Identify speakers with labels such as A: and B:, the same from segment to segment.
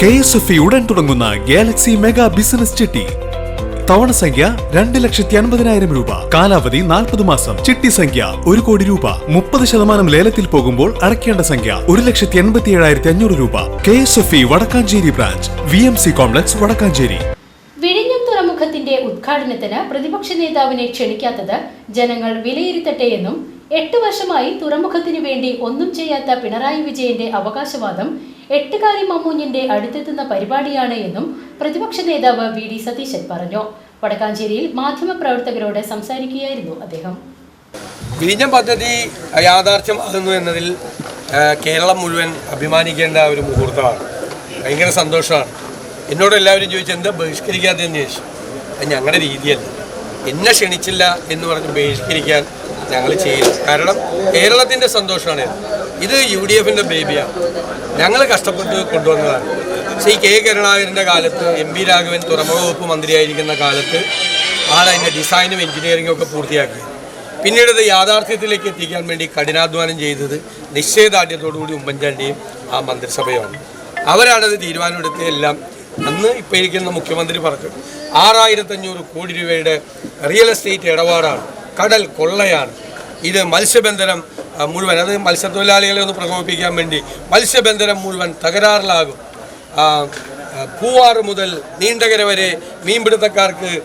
A: K S F E ഉടൻ തുടങ്ങുന്ന Galaxy mega business ചിട്ടി. തവണ സംഖ്യ രണ്ട് ലക്ഷത്തി അൻപതിനായിരം രൂപ. കാലാവധി നാൽപ്പത് മാസം. ചിട്ടി സംഖ്യ ഒരു കോടി രൂപ. മുപ്പത് ശതമാനം ലേലത്തിൽ പോകുമ്പോൾ അടയ്ക്കേണ്ട സംഖ്യ ഒരു ലക്ഷത്തി എൺപത്തി ഏഴായിരത്തി അഞ്ഞൂറ് രൂപ. K S F E Vadakkanchery branch. V M C complex Vadakkanchery.
B: വിഴിഞ്ഞം തുറമുഖത്തിന്റെ ഉദ്ഘാടനത്തിന് പ്രതിപക്ഷ നേതാവിനെ ക്ഷണിക്കാത്തത് ജനങ്ങൾ വിലയിരുത്തട്ടെ എന്നും എട്ട് വർഷമായി തുറമുഖത്തിനു വേണ്ടി ഒന്നും ചെയ്യാത്ത പിണറായി വിജയന്റെ അവകാശവാദം എട്ടുകാരി മമ്മൂഞ്ഞിന്റെ അടുത്തെത്തുന്ന പരിപാടിയാണ് എന്നും പ്രതിപക്ഷ നേതാവ് വി ഡി സതീശൻ പറഞ്ഞു. വടക്കാഞ്ചേരിയിൽ മാധ്യമപ്രവർത്തകരോട് സംസാരിക്കുകയായിരുന്നു അദ്ദേഹം.
C: വിഴിഞ്ഞം പദ്ധതി യാഥാർത്ഥ്യമാകുന്നു എന്നതിൽ കേരളം മുഴുവൻ അഭിമാനിക്കേണ്ട ഒരു മുഹൂർത്തമാണ്. ഭയങ്കര സന്തോഷമാണ്. എന്നോട് എല്ലാവരും ചോദിച്ചു എന്താ ബഹിഷ്കരിക്കാത്തതെന്ന് ചോദിച്ചു? അത് ഞങ്ങളുടെ രീതിയല്ല. എന്നെ ക്ഷണിച്ചില്ല എന്ന് പറഞ്ഞ് ബഹിഷ്കരിക്കാൻ ഞങ്ങൾ ചെയ്യില്ല കാരണം കേരളത്തിന്റെ സന്തോഷമാണ് ഇത്. യു ഡി എഫിന്റെ ബേബിയാണ് ഞങ്ങൾ കഷ്ടപ്പെട്ട് കൊണ്ടുവന്നതാണ്. ശ്രീ കെ കരുണാകരന്റെ കാലത്ത് എം വി രാഘവൻ തുറമുഖ വകുപ്പ് മന്ത്രിയായിരിക്കുന്ന കാലത്ത് ആളതിന്റെ ഡിസൈനും എഞ്ചിനീയറിംഗും ഒക്കെ പൂർത്തിയാക്കി. പിന്നീട് ഇത് യാഥാർത്ഥ്യത്തിലേക്ക് എത്തിക്കാൻ വേണ്ടി കഠിനാധ്വാനം ചെയ്തത് നിശ്ചയദാർഢ്യത്തോടുകൂടി ഉമ്മൻചാണ്ടിയും ആ മന്ത്രിസഭയുമാണ്. അവരാണത് തീരുമാനമെടുത്ത് എല്ലാം അന്ന് ഇപ്പോൾ ഇരിക്കുന്ന മുഖ്യമന്ത്രി പറഞ്ഞു ആറായിരത്തഞ്ഞൂറ് കോടി രൂപയുടെ റിയൽ എസ്റ്റേറ്റ് ഇടപാടാണ് കടൽ കൊള്ളയാണ് ഇത് മത്സ്യബന്ധനം മുഴുവൻ അത് മത്സ്യത്തൊഴിലാളികളെ ഒന്ന് പ്രകോപിപ്പിക്കാൻ വേണ്ടി മത്സ്യബന്ധനം മുഴുവൻ തകരാറിലാകും. പൂവാറ് മുതൽ നീണ്ടകര വരെ മീൻപിടുത്തക്കാർക്ക്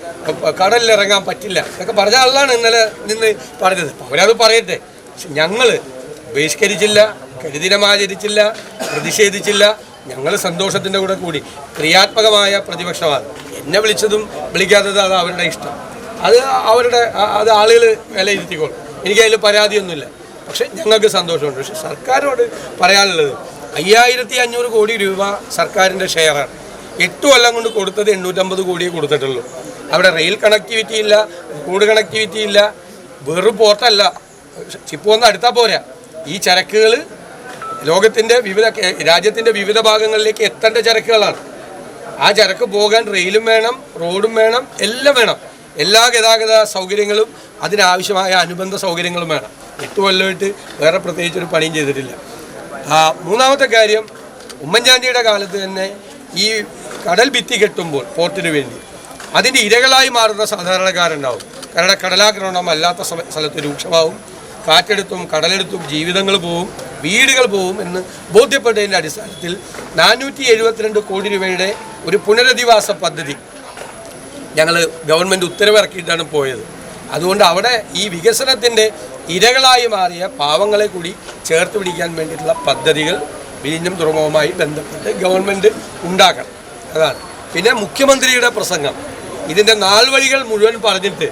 C: കടലിലിറങ്ങാൻ പറ്റില്ല. എന്നൊക്കെ പറഞ്ഞ ആളാണ് ഇന്നലെ നിന്ന് പറഞ്ഞത്. അവരത് പറയട്ടെ. പക്ഷെ ഞങ്ങൾ ബഹിഷ്കരിച്ചില്ല കരിദിനം ആചരിച്ചില്ല പ്രതിഷേധിച്ചില്ല. ഞങ്ങൾ സന്തോഷത്തിന്റെ കൂടെ കൂടി ക്രിയാത്മകമായ പ്രതിപക്ഷമാണ്. എന്നെ വിളിച്ചതും വിളിക്കാത്തതും അത് അവരുടെ ഇഷ്ടം. അത് അവരുടെ അത് ആളുകൾ വിലയിരുത്തിക്കോളും എനിക്കതിൽ പരാതിയൊന്നുമില്ല. പക്ഷെ ഞങ്ങൾക്ക് സന്തോഷമുണ്ട്. പക്ഷെ സർക്കാരോട് പറയാനുള്ളത് അയ്യായിരത്തി അഞ്ഞൂറ് കോടി രൂപ സർക്കാരിന്റെ ഷെയറാണ്. എട്ട് കൊല്ലം കൊണ്ട് കൊടുത്തത് എണ്ണൂറ്റമ്പത് കോടിയേ കൊടുത്തിട്ടുള്ളൂ. അവിടെ റെയിൽ കണക്ടിവിറ്റി ഇല്ല റോഡ് കണക്ടിവിറ്റി ഇല്ല വെറും പോർട്ടല്ല. ചിപ്പ് ഒന്ന് അടുത്താൽ പോരാ. ഈ ചരക്കുകൾ ലോകത്തിന്റെ വിവിധ രാജ്യത്തിന്റെ വിവിധ ഭാഗങ്ങളിലേക്ക് എത്തേണ്ട ചരക്കുകളാണ്. ആ ചരക്ക് പോകാൻ റെയിലും വേണം റോഡും വേണം എല്ലാം വേണം. എല്ലാ ഗതാഗത സൗകര്യങ്ങളും അതിനാവശ്യമായ അനുബന്ധ സൗകര്യങ്ങളും വേണം. എട്ട് കൊല്ലമായിട്ട് വേറെ പ്രത്യേകിച്ച് ഒരു പണിയും ചെയ്തിട്ടില്ല. മൂന്നാമത്തെ കാര്യം ഉമ്മൻചാണ്ടിയുടെ കാലത്ത് തന്നെ ഈ കടൽ ഭിത്തി കെട്ടുമ്പോൾ പോർട്ടിന് വേണ്ടി അതിന്റെ ഇരകളായി മാറുന്ന സാധാരണക്കാരുണ്ടാവും. കാരണം കടലാക്രമണം അല്ലാത്ത സ്ഥലത്ത് രൂക്ഷമാവും. കാറ്റെടുത്തും കടലെടുത്തും ജീവിതങ്ങൾ പോവും വീടുകൾ പോവും എന്ന് ബോധ്യപ്പെട്ടതിന്റെ അടിസ്ഥാനത്തിൽ നാനൂറ്റി എഴുപത്തിരണ്ട് കോടി രൂപയുടെ ഒരു പുനരധിവാസ പദ്ധതി ഞങ്ങൾ ഗവൺമെന്റ് ഉത്തരവിറക്കിയിട്ടാണ് പോയത്. അതുകൊണ്ട് അവിടെ ഈ വികസനത്തിന്റെ ഇരകളായി മാറിയ പാവങ്ങളെ കൂടി ചേർത്ത് പിടിക്കാൻ വേണ്ടിയിട്ടുള്ള പദ്ധതികൾ വിഴിഞ്ഞം തുറമുഖവുമായി ബന്ധപ്പെട്ട് ഗവൺമെന്റ് ഉണ്ടാക്കണം. അതാണ്. പിന്നെ മുഖ്യമന്ത്രിയുടെ പ്രസംഗം. ഇതിന്റെ നാൾവഴികൾ മുഴുവൻ പറഞ്ഞിട്ട്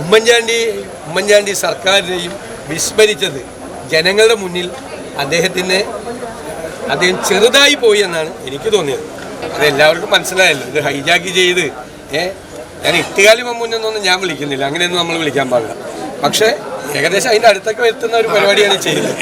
C: ഉമ്മൻചാണ്ടി ഉമ്മൻചാണ്ടി സർക്കാരിനെയും വിസ്മരിച്ചത് ജനങ്ങളുടെ മുന്നിൽ അദ്ദേഹത്തിന് അദ്ദേഹം ചെറുതായി പോയി എന്നാണ് എനിക്ക് തോന്നിയത്. അത് എല്ലാവർക്കും മനസ്സിലായല്ലോ. ഇത് ഹൈജാക്ക് ചെയ്ത് ഏഹ് ഞാൻ ഇട്ടുകാലി മമ്മൂഞ്ഞൊന്നും ഞാൻ വിളിക്കുന്നില്ല. അങ്ങനെയൊന്നും നമ്മൾ വിളിക്കാൻ പാടില്ല. പക്ഷേ ഏകദേശം അതിന്റെ അടുത്തൊക്കെ എത്തുന്ന ഒരു പരിപാടിയാണ് ചെയ്യുന്നത്.